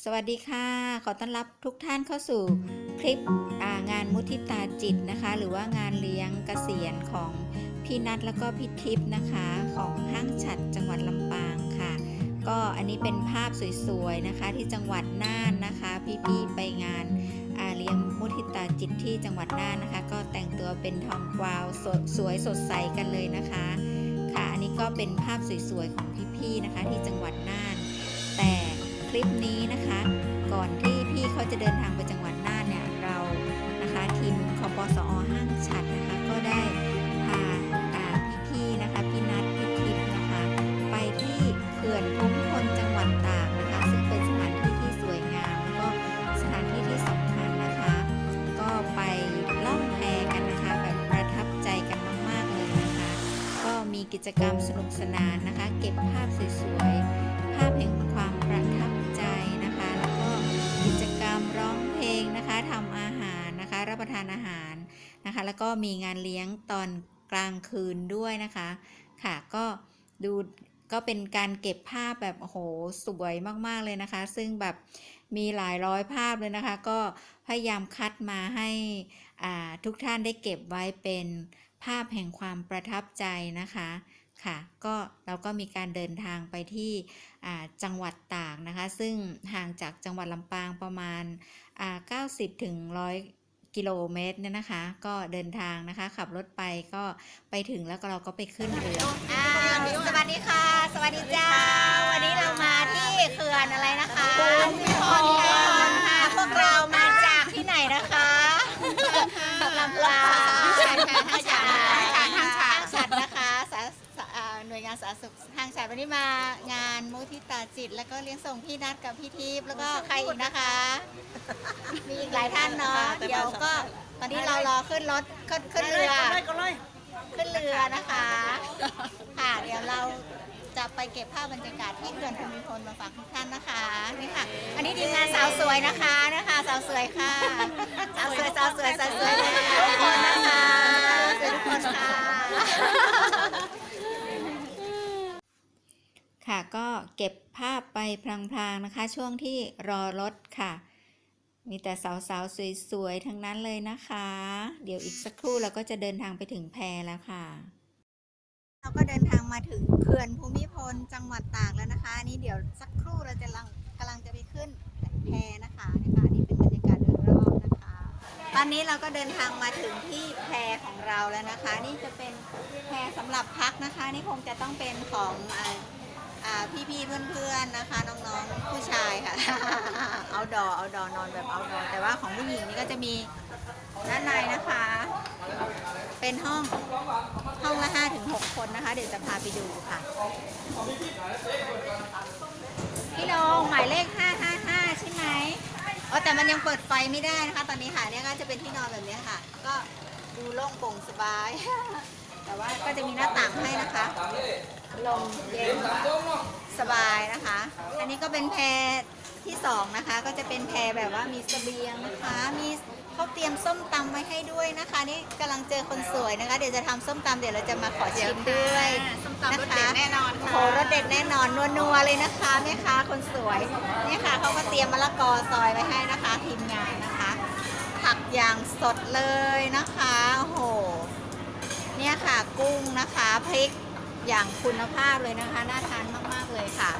สวัสดีค่ะ ขอต้อนรับทุกท่านเข้าสู่คลิปางานมุทิตาจิตนะคะ หรือว่างานเลี้ยงเกษียณของพี่นัทแล้วก็พี่ทิพย์นะคะ ของห้างฉัดจังหวัดลำปางค่ะ ก็อันนี้เป็นภาพสวยๆนะคะที่จังหวัดน่านนะคะ พี่ๆไปงานาเลี้ยงมุทิตาจิตที่จังหวัดน่านนะคะ ก็แต่งตัวเป็นทองกวาวสสวยสดใสกันเลยนะคะ ค่ะอันนี้ก็เป็นภาพสวยๆของพี่ๆนะคะที่จังหวัดน่าน แต่ ลิปนี้นะคะ ก่อนที่พี่เขาจะเดินทางไปจังหวัดน่านเนี่ยเรานะคะทีมคอปสอห้างฉัดนะคะก็ได้พาอ่าพี่ๆนะคะพี่นัทพี่ทิพย์นะคะ ไปที่เขื่อนภูมิพลจังหวัดตากนะคะ ซึ่งเป็นสถานที่ที่สวยงามแล้วก็สถานที่ที่สำคัญนะคะ ก็ไปล่องแพกันนะคะแบบประทับใจกันมากๆเลยนะคะ ก็มีกิจกรรมสนุกสนานนะคะ เก็บภาพสวยๆภาพแห่ง มีงานเลี้ยงตอนกลางคืนด้วยนะคะ ค่ะก็ดูก็เป็นการเก็บภาพแบบโอ้โหสวยมากๆเลยนะคะ ซึ่งแบบมีหลายร้อยภาพเลยนะคะ ก็พยายามคัดมาให้ทุกท่านได้เก็บไว้เป็นภาพแห่งความประทับใจนะคะค่ะก็เราก็มีการเดินทางไปที่จังหวัดตากนะคะ ซึ่งห่างจากจังหวัดลำปางประมาณ 90ถึง100 กิโลเมตรเนี่ยนะคะ ก็เดินทางนะคะ ขับรถไปก็ไปถึงแล้วก็เราก็ไปขึ้นเรืออ้าวสวัสดีค่ะ สวัสดีจ้า วันนี้เรามาที่เขื่อนอะไรนะคะภูมิพลค่ะพวกเรามาจากที่ไหนนะคะลำปางห้างฉัดห้างฉัดนะคะสาสาอ่าหน่วยงานสาธารณสุขห้างฉัดวันนี้มางานมุทิตาจิต แล้วก็เลี้ยงส่งพี่นัดกับพี่ทิพย์แล้วก็ใครอีกนะคะ มีอีกหลายท่านเนาะเดี๋ยวก็ตอนนี้เรารอขึ้นรถขึ้นขึ้นเรือ ขึ้นเรือนะคะ ค่ะเดี๋ยวเราจะไปเก็บภาพบรรยากาศที่เขื่อนภูมิพลมาฝากทุกท่านนะคะนี่ค่ะ อันนี้ทีมงานสาวสวยนะคะนะคะสาวสวยค่ะสาวสวยสาวสวยสาวสวยทุกคนนะคะสวยทุกคนค่ะ ค่ะ ก็เก็บภาพไปพลางๆนะคะ ช่วงที่รอรถค่ะ มีแต่สาวๆ สวยๆ ทั้งนั้นเลยนะคะ เดี๋ยวอีกสักครู่เราก็จะเดินทางไปถึงแพแล้วค่ะ เราก็เดินทางมาถึงเขื่อนภูมิพลจังหวัดตากแล้วนะคะนี่เดี๋ยวสักครู่เราจะลังกำลังจะไปขึ้นแพนะคะนะคะนี่เป็นบรรยากาศโดยรอบนะคะ ตอนนี้เราก็เดินทางมาถึงที่แพของเราแล้วนะคะ นี่จะเป็นแพสำหรับพักนะคะ นี่คงจะต้องเป็นของอ พี่ๆ เพื่อนๆ นะคะ น้องๆ ผู้ชายค่ะ เอาดอเอาดอนอนแบบเอาดอแต่ว่าของผู้หญิงนี่ก็จะมีด้านในนะคะ เป็นห้องห้องละ5ถึง6คนนะคะ เดี๋ยวจะพาไปดูค่ะ พี่น้องหมายเลข 555 ใช่ไหมอ๋อแต่มันยังเปิดไฟไม่ได้นะคะ ตอนนี้ค่ะเนี่ยก็จะเป็นที่นอนแบบนี้ค่ะ ก็ดูโล่งโปร่งสบาย แต่ว่าก็จะมีหน้าต่างให้นะคะลมเย็นสบายนะคะ อันนี้ก็เป็นแพรที่สองนะคะ ก็จะเป็นแพรแบบว่ามีเสบียงนะคะ มีเขาเตรียมส้มตำไว้ให้ด้วยนะคะ นี่กำลังเจอคนสวยนะคะ เดี๋ยวจะทำส้มตำเดี๋ยวเราจะมาขอชิมด้วยส้มตำรสเด็ดแน่นอนโอ้ค่ะโหรสเด็ดแน่นอนนัวๆเลยนะคะแม่ค้าคนสวยเนี่ยค่ะเขาก็เตรียมมะละกอซอยไว้ให้นะคะทีมงานนะคะ ผักอย่างสดเลยนะคะโอ้โห เนี่ยค่ะกุ้งนะคะพริกอย่างคุณภาพเลยนะคะ น่าทานมาก ๆ เลยค่ะ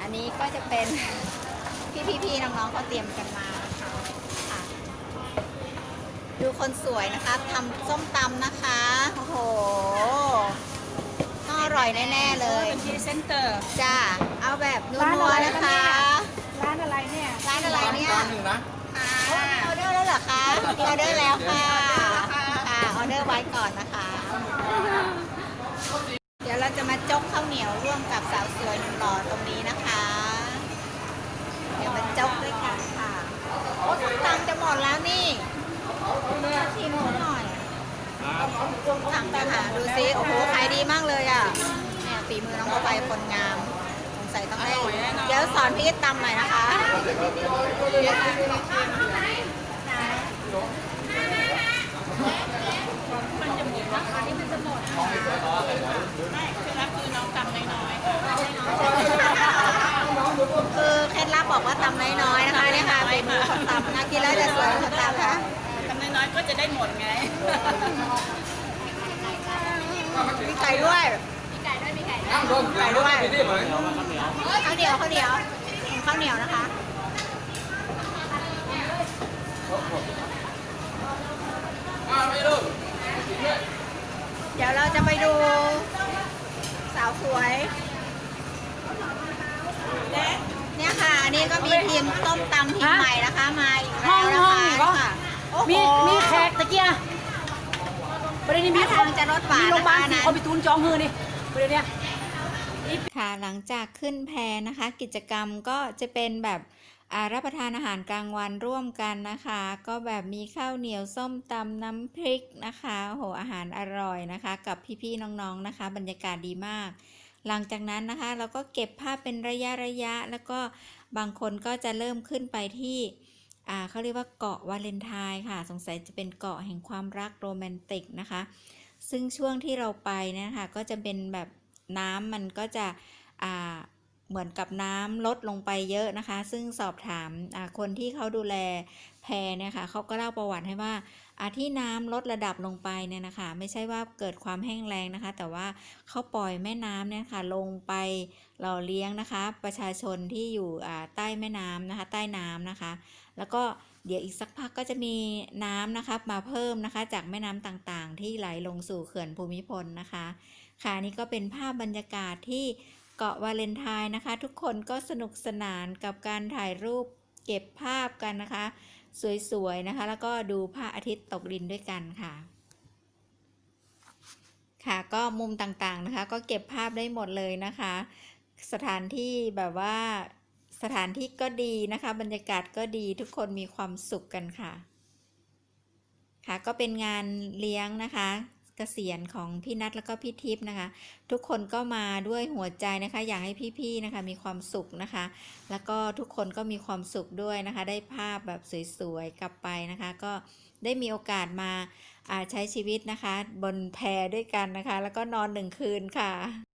อันนี้ก็จะเป็นพี่ๆน้องๆเขาเตรียมกันมานะคะค่ะดูคนสวยนะคะทำส้มตำนะคะโอ้โหต้องอร่อยแน่ๆเลยเป็นพรีเซนเตอร์จ้าเอาแบบนัร้านวอะไรๆคะนะคะเนี่ยร้านอะไรเนี่ยร้านอะไรเนี่ยจานหนึ่งนะอ่าออเดอร์แล้วเหรอคะมีออเดอร์แล้วค่ะค่ะ ออเดอร์ไว้ก่อนนะคะ เดี๋ยวเราจะมาจกข้าวเหนียวร่วมกับสาวสวยหนุ่มหล่อตรงนี้นะคะ เดี๋ยวมาจกด้วยกันค่ะโอ้ตังจะหมดแล้วนี่ชิมหน่อยตังค์จะหาดูซิโอ้โหขายดีมากเลยอะเนี่ยฝีมือน้องประภัยคนงามสงสัยต้องได้เดี๋ยวสอนพี่ตำหน่อยนะคะ ไม่คือรับคือน้องตำน้อยๆค่ะคือเคล็ดลับบอกว่าตำน้อยๆนะคะเนี่ยค่ะฝีมือคนตำนะกินแล้วจะสวยคนตำค่ะทำน้อยๆก็จะได้หมดไงมีไก่ด้วยมีไก่ด้วยมีไก่ไก่ด้วยข้าวเหนียวข้าวเหนียวข้าวเหนียวนะคะเดี๋ยวเราจะไปดูสาวสวยเนี่ยค่ะอันนี้ก็มีทีมต้มตำทีมใหม่นะคะมาอีกแล้วนะคะค่ะโอ้โหมีมีแขกตะเกียประเด็นนี้มีมีทางจะรสหวานโรงพยาบาลนะคะสีคอมพิทูลจองฮือนี่ประเด็นเนี้ย ค่ะหลังจากขึ้นแพนะคะ กิจกรรมก็จะเป็นแบบอ่า รับประทานอาหารกลางวันร่วมกันนะคะ ก็แบบมีข้าวเหนียวส้มตำน้ำพริกนะคะโหอาหารอร่อยนะคะ กับพี่ๆน้องๆนะคะ บรรยากาศดีมาก หลังจากนั้นนะคะ เราก็เก็บภาพเป็นระยะระยะ แล้วก็บางคนก็จะเริ่มขึ้นไปที่อ่าเขาเรียกว่าเกาะวาเลนไทน์ค่ะ สงสัยจะเป็นเกาะแห่งความรักโรแมนติกนะคะ ซึ่งช่วงที่เราไปเนี่ยนะคะก็จะเป็นแบบน้ำมันก็จะอ่า เหมือนกับน้ำลดลงไปเยอะนะคะ ซึ่งสอบถามคนที่เขาดูแลแพเนี่ยค่ะเขาก็เล่าประวัติให้ว่าที่น้ำลดระดับลงไปเนี่ยนะคะ ไม่ใช่ว่าเกิดความแห้งแล้งนะคะ แต่ว่าเขาปล่อยแม่น้ำเนี่ยค่ะลงไปหล่อเลี้ยงนะคะ ประชาชนที่อยู่ใต้แม่น้ำนะคะ ใต้น้ำนะคะ แล้วก็เดี๋ยวอีกสักพักก็จะมีน้ำนะคะมาเพิ่มนะคะจากแม่น้ำต่างๆ ที่ไหลลงสู่เขื่อนภูมิพลนะคะค่ะนี่ก็เป็นภาพบรรยากาศที่ เกาะวาเลนไทน์นะคะ ทุกคนก็สนุกสนานกับการถ่ายรูปเก็บภาพกันนะคะ สวยๆนะคะ แล้วก็ดูพระอาทิตย์ตกดินด้วยกันค่ะ ค่ะก็มุมต่างๆนะคะ ก็เก็บภาพได้หมดเลยนะคะ สถานที่แบบว่าสถานที่ก็ดีนะคะ บรรยากาศก็ดีทุกคนมีความสุขกันค่ะ ค่ะก็เป็นงานเลี้ยงนะคะ กษียณของพี่นัทแล้วก็พี่ทิพย์นะคะ ทุกคนก็มาด้วยหัวใจนะคะ อยากให้พี่ๆนะคะมีความสุขนะคะ แล้วก็ทุกคนก็มีความสุขด้วยนะคะ ได้ภาพแบบสวยๆกลับไปนะคะ ก็ได้มีโอกาสมาอ่าใช้ชีวิตนะคะ บนแพด้วยกันนะคะ แล้วก็นอนหนึ่งคืนค่ะ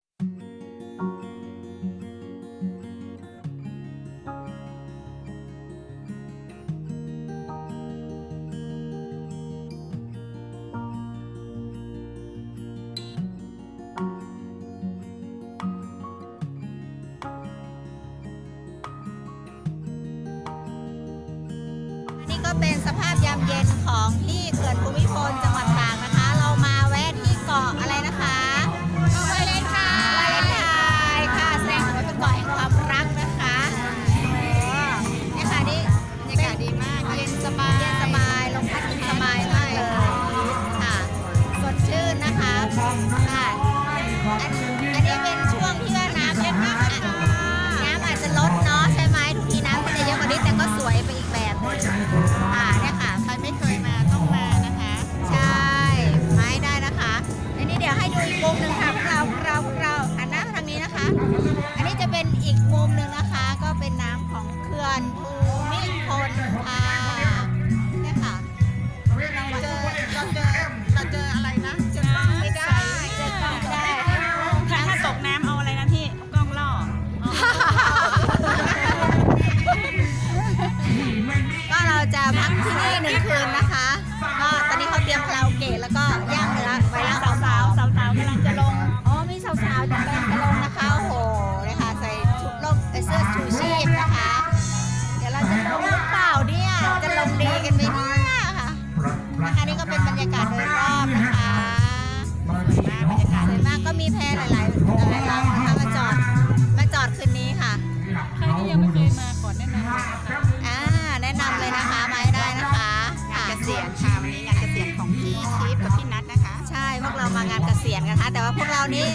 นเกษียณกันนะคะ แต่ว่าพวกเรานี้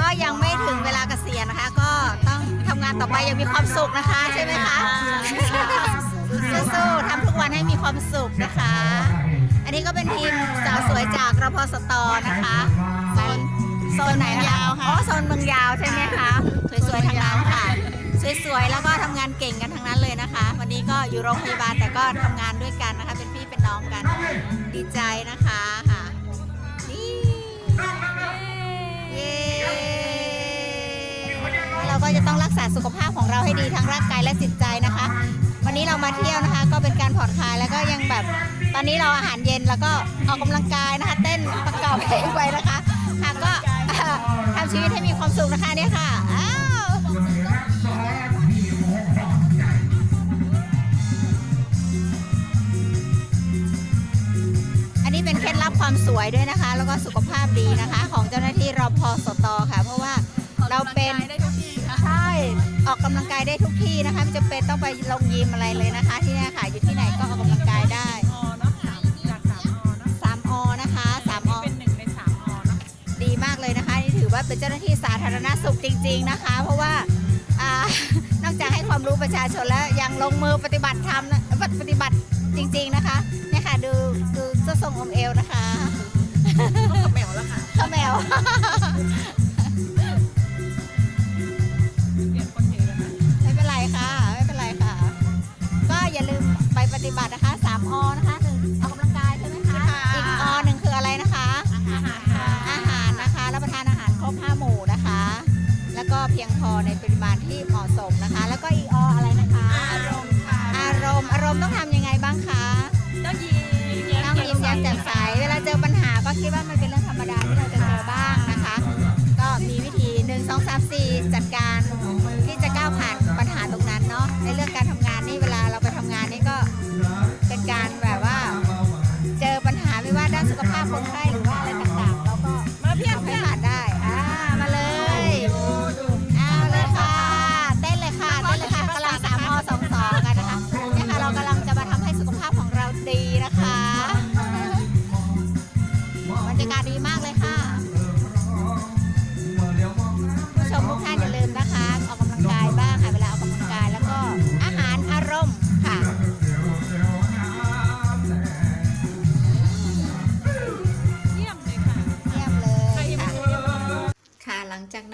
ก็ยังไม่ถึงเวลาเกษียณนะคะ ก็ต้องทำงานต่อไปอยังมีความสุขนะคะใช่ไหมคะสู้ๆทำทุกวันให้มีความสุขนะคะ อันนี้ก็เป็นทีมสาวสวยจากรพสตนะคะโซนโซนไหนนะคะอ๋อโซนเมืองยาวใช่ไหมคะสวยๆทางนั้นค่ะสวยๆแล้วก็ทำงานเก่งกันทั้งนั้นเลยนะคะ วันนี้ก็อยู่โรงพยาบาลแต่ก็ทำงานด้วยกันนะคะ เป็นพี่เป็นน้องกันดีใจนะคะค่ะ ก็จะต้องรักษาสุขภาพของเราให้ดีทั้งร่างกายและจิตใจนะคะ วันนี้เรามาเที่ยวนะคะ ก็เป็นการผ่อนคลายแล้วก็ยังแบบตอนนี้เราอาหารเย็นแล้วก็ออกกำลังกายนะคะ เต้นประกอบเพลงไปนะคะค่ะก็ทำชีวิตให้มีความสุขนะคะเนี่ยค่ะอ้าวอันนี้เป็นเคล็ดลับความสวยด้วยนะคะ แล้วก็สุขภาพดีนะคะ ของเจ้าหน้าที่รพสตค่ะ ได้ทุกที่นะคะไม่จำเป็นต้องไปลงยิมอะไรเลยนะคะ ที่เนี่ยค่ะอยู่ที่ไหนก็ออกกำลังกายได้อเนาะสามจากสามอเนาะ3อนะคะ3อเป็นหนึ่งในสามอเนาะดีมากเลยนะคะนี่ถือว่าเป็นเจ้าหน้าที่สาธารณสุขจริง ๆนะคะ เพราะว่าอ่านอกจากให้ความรู้ประชาชนแล้วยังลงมือปฏิบัติธรรมนะปฏิบัติจริง ๆนะคะเนี่ยค่ะดูดูเสื้อทรงอมเอวนะคะต้องกับแมวแล้วค่ะข้าวแมว ฏิบัตินะคะ3อนะคะหนึ่งออกกำลังกายใช่ไหมคะ อีกอหนึ่งคืออะไรนะคะอาหารค่ะอาหารนะคะรับประทานอาหารครบห้าหมู่นะคะ แล้วก็เพียงพอในปริมาณที่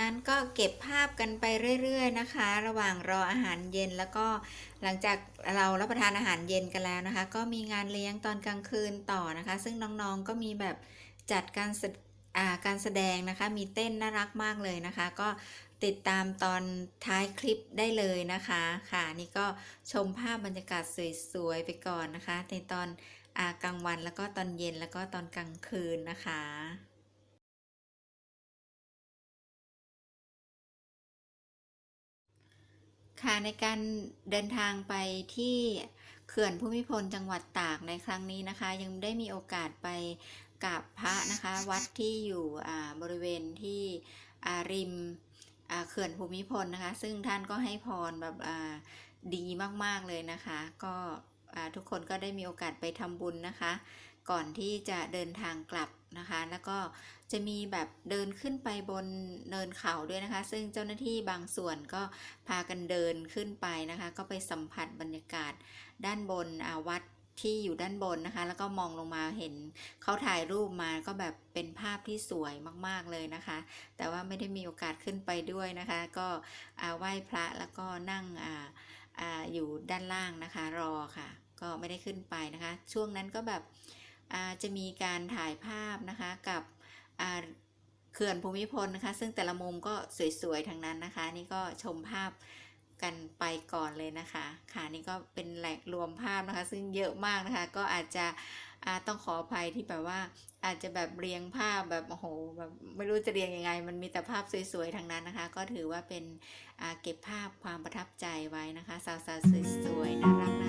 นั้นก็เก็บภาพกันไปเรื่อย ๆ นะคะ ระหว่างรออาหารเย็นแล้วก็หลังจากเรารับประทานอาหารเย็นกันแล้วนะคะ ก็มีงานเลี้ยงตอนกลางคืนต่อนะคะ ซึ่งน้องๆก็มีแบบจัดการการแสดงนะคะ มีเต้นน่ารักมากเลยนะคะ ก็ติดตามตอนท้ายคลิปได้เลยนะคะค่ะ นี่ก็ชมภาพบรรยากาศสวยๆไปก่อนนะคะในตอนอกลางวันแล้วก็ตอนเย็นแล้วก็ตอนกลางคืนนะคะ ค่ะในการเดินทางไปที่เขื่อนภูมิพลจังหวัดตากในครั้งนี้นะคะ ยังได้มีโอกาสไปกราบพระนะคะ วัดที่อยู่อ่าบริเวณที่อ่าริมอ่าเขื่อนภูมิพลนะคะ ซึ่งท่านก็ให้พรแบบอ่าดีมากๆเลยนะคะ ก็อ่าทุกคนก็ได้มีโอกาสไปทำบุญนะคะ ก่อนที่จะเดินทางกลับนะคะ แล้วก็ จะมีแบบเดินขึ้นไปบนเนินเขาด้วยนะคะ ซึ่งเจ้าหน้าที่บางส่วนก็พากันเดินขึ้นไปนะคะ ก็ไปสัมผัสบรรยากาศด้านบนอาวัดที่อยู่ด้านบนนะคะ แล้วก็มองลงมาเห็นเขาถ่ายรูปมาก็แบบเป็นภาพที่สวยมากๆเลยนะคะ แต่ว่าไม่ได้มีโอกาสขึ้นไปด้วยนะคะ ก็อ่าไหว้พระแล้วก็นั่งอออยู่ด้านล่างนะคะรอค่ะ ก็ไม่ได้ขึ้นไปนะคะ ช่วงนั้นก็แบบจะมีการถ่ายภาพนะคะกับ เขื่อนภูมิพลนะคะ ซึ่งแต่ละมุมก็สวยๆทั้งนั้นนะคะ นี่ก็ชมภาพกันไปก่อนเลยนะคะ ค่ะนี่ก็เป็นแหล่งรวมภาพนะคะ ซึ่งเยอะมากนะคะ ก็อาจจะต้องขออภัยที่แบบว่า อาจจะแบบเรียงภาพแบบโอ้โหแบบไม่รู้จะเรียงยังไง มันมีแต่ภาพสวยๆทั้งนั้นนะคะ ก็ถือว่าเป็นเก็บภาพความประทับใจไว้นะคะ สาวๆสวยๆน่ารัก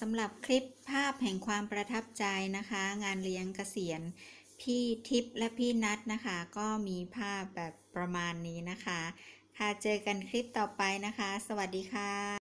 สำหรับคลิปภาพแห่งความประทับใจนะคะ งานเลี้ยงเกษียณพี่ทิพย์และพี่นัทนะคะ ก็มีภาพแบบประมาณนี้นะคะ ค่ะเจอกันคลิปต่อไปนะคะ สวัสดีค่ะ